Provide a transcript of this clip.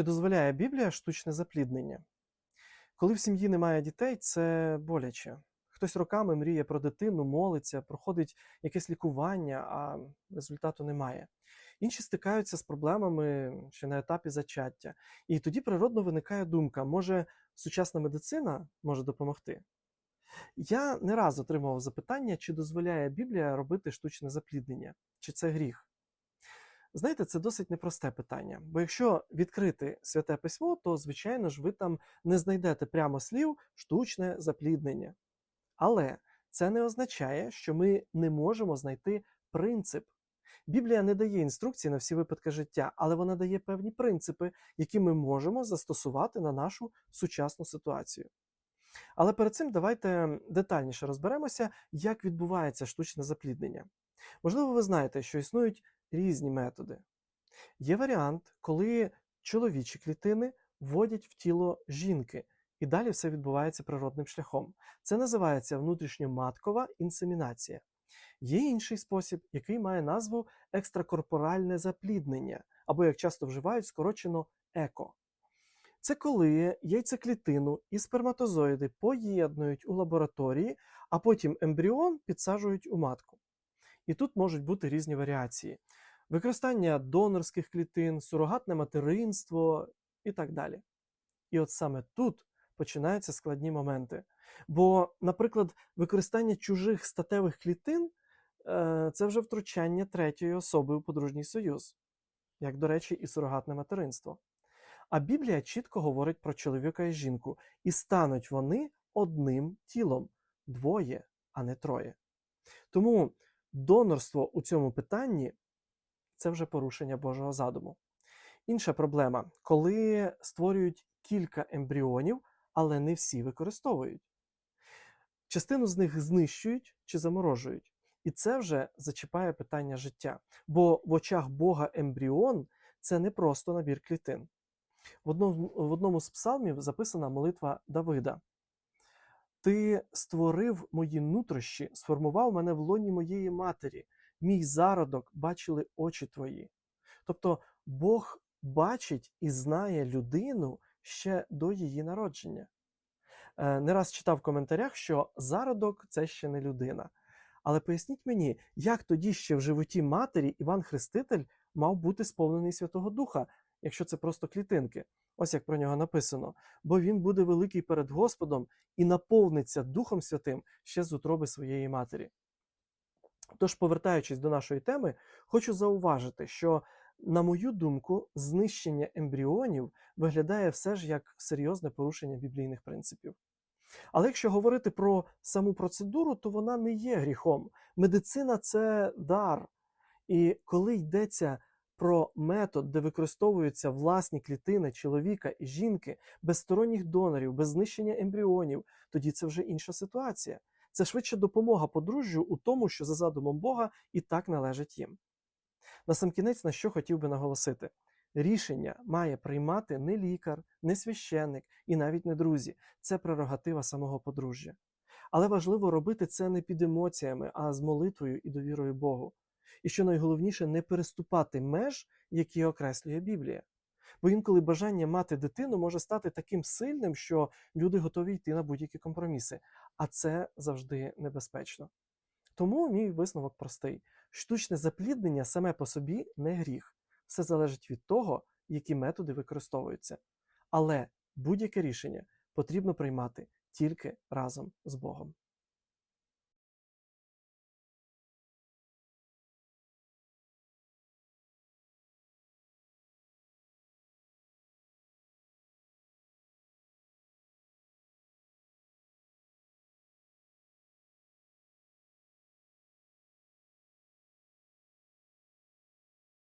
Чи дозволяє Біблія штучне запліднення? Коли в сім'ї немає дітей, це боляче. Хтось роками мріє про дитину, молиться, проходить якесь лікування, а результату немає. Інші стикаються з проблемами ще на етапі зачаття. І тоді природно виникає думка, може сучасна медицина може допомогти? Я не раз отримував запитання, чи дозволяє Біблія робити штучне запліднення, чи це гріх. Знаєте, це досить непросте питання, бо якщо відкрити святе письмо, то, звичайно ж, ви там не знайдете прямо слів штучне запліднення. Але це не означає, що ми не можемо знайти принцип. Біблія не дає інструкції на всі випадки життя, але вона дає певні принципи, які ми можемо застосувати на нашу сучасну ситуацію. Але перед цим давайте детальніше розберемося, як відбувається штучне запліднення. Можливо, ви знаєте, що існують різні методи. Є варіант, коли чоловічі клітини вводять в тіло жінки, і далі все відбувається природним шляхом. Це називається внутрішньоматкова інсемінація. Є інший спосіб, який має назву екстракорпоральне запліднення, або, як часто вживають, скорочено еко. Це коли яйцеклітину і сперматозоїди поєднують у лабораторії, а потім ембріон підсаджують у матку. І тут можуть бути різні варіації: використання донорських клітин, сурогатне материнство і так далі. І от саме тут починаються складні моменти. Бо, наприклад, використання чужих статевих клітин е, це вже втручання третьої особи у подружній союз, як, до речі, і сурогатне материнство. А Біблія чітко говорить про чоловіка і жінку, і стануть вони одним тілом двоє, а не троє. Тому донорство у цьому питанні це вже порушення Божого задуму. Інша проблема, коли створюють кілька ембріонів, але не всі використовують. Частину з них знищують чи заморожують. І це вже зачіпає питання життя. Бо в очах Бога ембріон це не просто набір клітин. В одному, в одному з псалмів записана молитва Давида. Ти створив мої нутрощі, сформував мене в лоні моєї матері, мій зародок бачили очі твої. Тобто Бог бачить і знає людину ще до її народження. Е, Не раз читав в коментарях, що зародок це ще не людина. Але поясніть мені, як тоді ще в животі матері Іван Хреститель мав бути сповнений Святого Духа, якщо це просто клітинки. Ось як про нього написано: бо він буде великий перед Господом і наповниться Духом Святим ще з утроби своєї матері. Тож, повертаючись до нашої теми, хочу зауважити, що, на мою думку, знищення ембріонів виглядає все ж як серйозне порушення біблійних принципів. Але якщо говорити про саму процедуру, то вона не є гріхом. Медицина це дар. І коли йдеться про метод, де використовуються власні клітини чоловіка і жінки без сторонніх донорів, без знищення ембріонів, тоді це вже інша ситуація. Це швидше допомога подружжю у тому, що за задумом Бога і так належить їм. Насамкінець, на що хотів би наголосити: рішення має приймати не лікар, не священник і навіть не друзі. Це прерогатива самого подружжя. Але важливо робити це не під емоціями, а з молитвою і довірою Богу. І що найголовніше, не переступати меж, які окреслює Біблія. Бо інколи бажання мати дитину може стати таким сильним, що люди готові йти на будь-які компроміси, а це завжди небезпечно. Тому мій висновок простий: штучне запліднення саме по собі не гріх. Все залежить від того, які методи використовуються. Але будь-яке рішення потрібно приймати тільки разом з Богом.